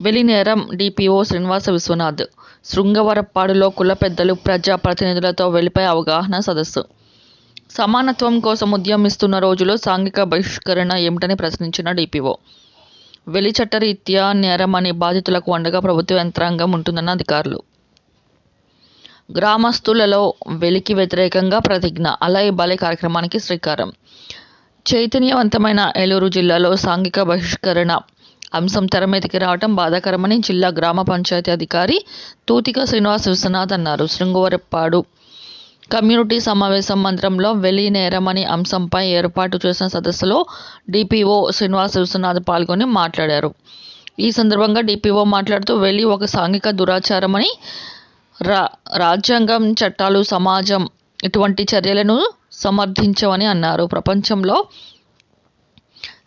వెలినేరం DPO Srinivasa Viswanath. శృంగవరప్పాడులో కుల పెద్దలు ప్రజా ప్రతినిధులతో వెలిపై అవగాహన సదస్సు. సమానత్వం కోసం ఉద్యమిస్తున్న రోజులో సాంఘిక బహిష్కరణ ఏమిటని ప్రశ్నించిన డిపిఓ. వెలి చట్టరీత్యా అని బాధితులకు అండగా ప్రభుత్వ యంత్రాంగం ఉంటుందన్న అధికారులు. గ్రామస్తులలో వెలికి వ్యతిరేకంగా ప్రతిజ్ఞ అలయ బలే కార్యక్రమానికి శ్రీకారం. చైతన్యవంతమైన ఏలూరు జిల్లాలో సాంఘిక బహిష్కరణ అంశం తెరమీదికి రావడం బాధాకరమని జిల్లా గ్రామ పంచాయతీ అధికారి తూతిక శ్రీనివాస్ విశ్వనాథ్ అన్నారు. శృంగవరప్పాడు కమ్యూనిటీ సమావేశం మందిరంలో వెలి నేరమని అంశంపై ఏర్పాటు చేసిన సదస్సులో డిపిఓ శ్రీనివాస్ విశ్వనాథ్ పాల్గొని మాట్లాడారు. ఈ సందర్భంగా డిపిఓ మాట్లాడుతూ వెలి ఒక సాంఘిక దురాచారమని రా రాజ్యాంగం చట్టాలు సమాజం ఇటువంటి చర్యలను సమర్థించవని అన్నారు. ప్రపంచంలో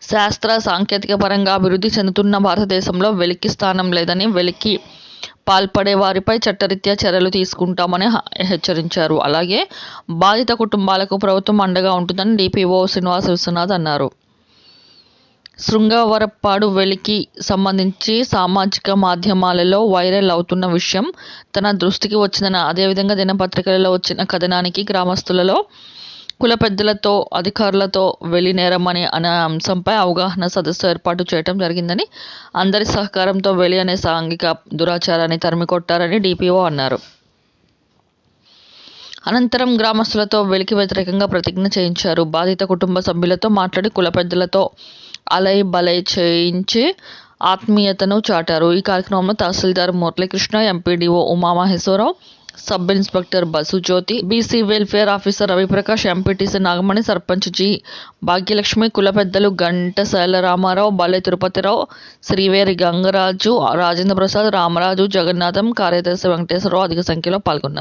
శాస్త్ర సాంకేతిక పరంగా అభివృద్ధి చెందుతున్న భారతదేశంలో వెలికి స్థానం లేదని వెలికి పాల్పడే వారిపై చట్టరీత్యా చర్యలు తీసుకుంటామని హ- హెచ్చరించారు. అలాగే బాధిత కుటుంబాలకు ప్రభుత్వం అండగా ఉంటుందని డిపిఓ శ్రీనివాస విశ్వనాథ్ అన్నారు. శృంగవరప్పాడు వెలికి సంబంధించి సామాజిక మాధ్యమాలలో వైరల్ అవుతున్న విషయం తన దృష్టికి వచ్చిందని అదేవిధంగా దినపత్రికలలో వచ్చిన కథనానికి గ్రామస్తులలో కుల పెద్దలతో అధికారులతో వెలి నేరమని అనే అంశంపై అవగాహన సదస్సు ఏర్పాటు చేయడం జరిగిందని అందరి సహకారంతో వెలి అనే సాంఘిక దురాచారాన్ని తరిమికొట్టారని డిపిఓ అన్నారు. అనంతరం గ్రామస్తులతో వెలికి వ్యతిరేకంగా ప్రతిజ్ఞ చేయించారు. బాధిత కుటుంబ సభ్యులతో మాట్లాడి కుల పెద్దలతో అలై బలై చేయించి ఆత్మీయతను చాటారు. ఈ కార్యక్రమంలో tahsildar Muralikrishna MPDO Umamaheswararao sub inspector Basu Jyothi BC welfare officer Raviprakash MPTC Nagamani sarpanch G Bhagyalakshmi కుల పెద్దలు ఘంటసాల రామారావు బల్లె తిరుపతిరావు శ్రీవేరి గంగరాజు రాజేంద్ర ప్రసాద్ రామరాజు జగన్నాథం కార్యదర్శి వెంకటేశ్వరరావు అధిక సంఖ్యలో పాల్గొన్నారు.